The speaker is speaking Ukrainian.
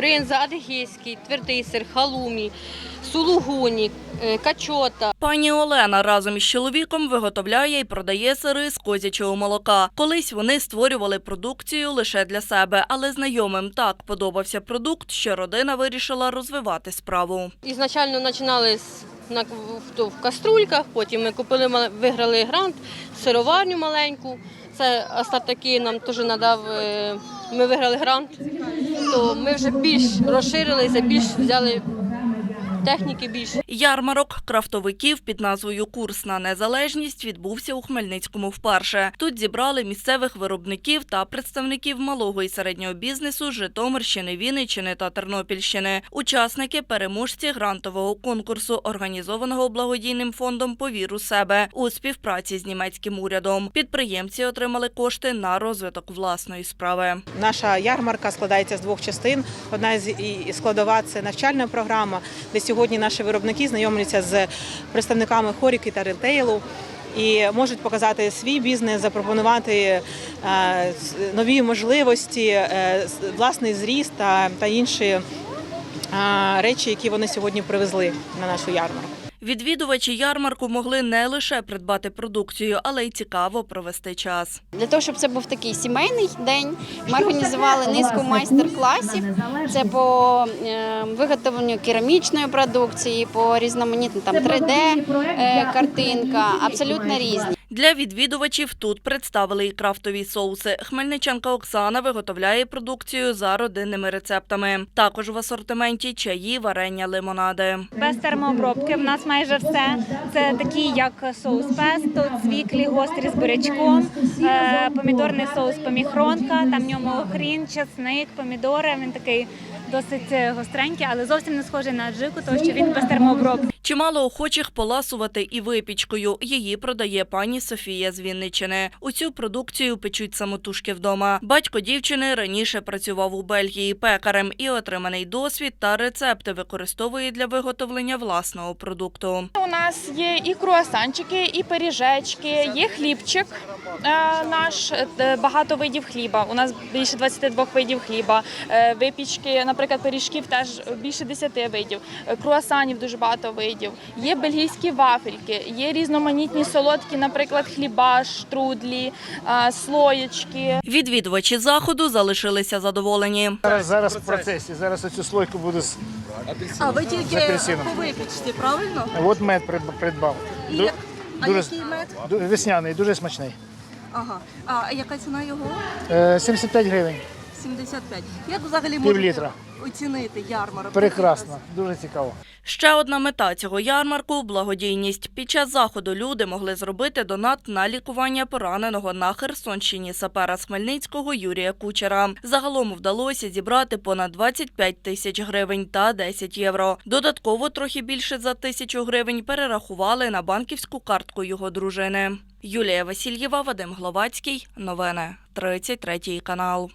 бринза, адигейський, твердий сир, халумі, сулугуні, е, качота. Пані Олена разом із чоловіком виготовляє і продає сири з козячого молока. Колись вони створювали продукцію лише для себе, але знайомим так подобався продукт, що родина вирішила розвивати справу. Ізначально починали з на, в, каструльках, потім ми купили, виграли грант, сироварню маленьку. Це Остап такий нам теж надав, е, ми виграли грант, то ми вже більш розширилися, більш взяли техніки більше. Ярмарок крафтовиків під назвою Курс на незалежність відбувся у Хмельницькому вперше. Тут зібрали місцевих виробників та представників малого і середнього бізнесу Житомирщини, Вінниччини та Тернопільщини. Учасники переможці грантового конкурсу, організованого благодійним фондом Повір у себе у співпраці з німецьким урядом. Підприємці отримали кошти на розвиток власної справи. Наша ярмарка складається з двох частин. Одна з складова це навчальна програма, де сьогодні наші виробники знайомляться з представниками хоріки та ритейлу. І можуть показати свій бізнес, запропонувати е, нові можливості, е, власний зріст та, інші е, речі, які вони сьогодні привезли на нашу ярмарку. Відвідувачі ярмарку могли не лише придбати продукцію, але й цікаво провести час. Для того, щоб це був такий сімейний день, ми організували низку майстер-класів. Це по е, виготовленню керамічної продукції, по різноманітним там 3D е, картинка, абсолютно різні. Для відвідувачів тут представили і крафтові соуси. Хмельничанка Оксана виготовляє продукцію за родинними рецептами. Також в асортименті чаї, варення, лимонади. Без термообробки в нас майже все. Це такі, як соус песто, цвіклі, гострі з бурячком, е, помідорний соус поміхронка, там в ньому хрін, чесник, помідори. Він такий досить е, гостренький, але зовсім не схожий на аджику, тому що він без термообробки. Чимало охочих поласувати і випічкою. Її продає пані Софія з Вінниччини. У цю продукцію печуть самотужки вдома. Батько дівчини раніше працював у Бельгії пекарем і отриманий досвід та рецепти використовує для виготовлення власного продукту. У нас є і круасанчики, і пиріжечки, є хлібчик е, наш, е, багато видів хліба. У нас більше 22 видів хліба. Е, Випічки, наприклад, пиріжків теж більше 10 видів. Круасанів дуже багато видів. Є бельгійські вафельки, є різноманітні солодкі, наприклад, хліба, штрудлі, е, слоєчки. Відвідувачі заходу залишилися задоволені. Зараз, зараз в процесі. Зараз оцю слойку буду з А ви тільки по випічці, правильно? От мед придб- придбав. Ду- дуже, мед? весняний, дуже смачний. Ага. А яка ціна його? Е, 75 гривень. 75. Як взагалі літра. оцінити ярмарок? Прекрасно, дуже цікаво. Ще одна мета цього ярмарку благодійність. Під час заходу люди могли зробити донат на лікування пораненого на Херсонщині сапера з Хмельницького Юрія Кучера. Загалом вдалося зібрати понад 25 тисяч гривень та 10 євро. Додатково трохи більше за тисячу гривень перерахували на банківську картку його дружини. Юлія Васильєва, Вадим Гловацький. Новини 33 канал.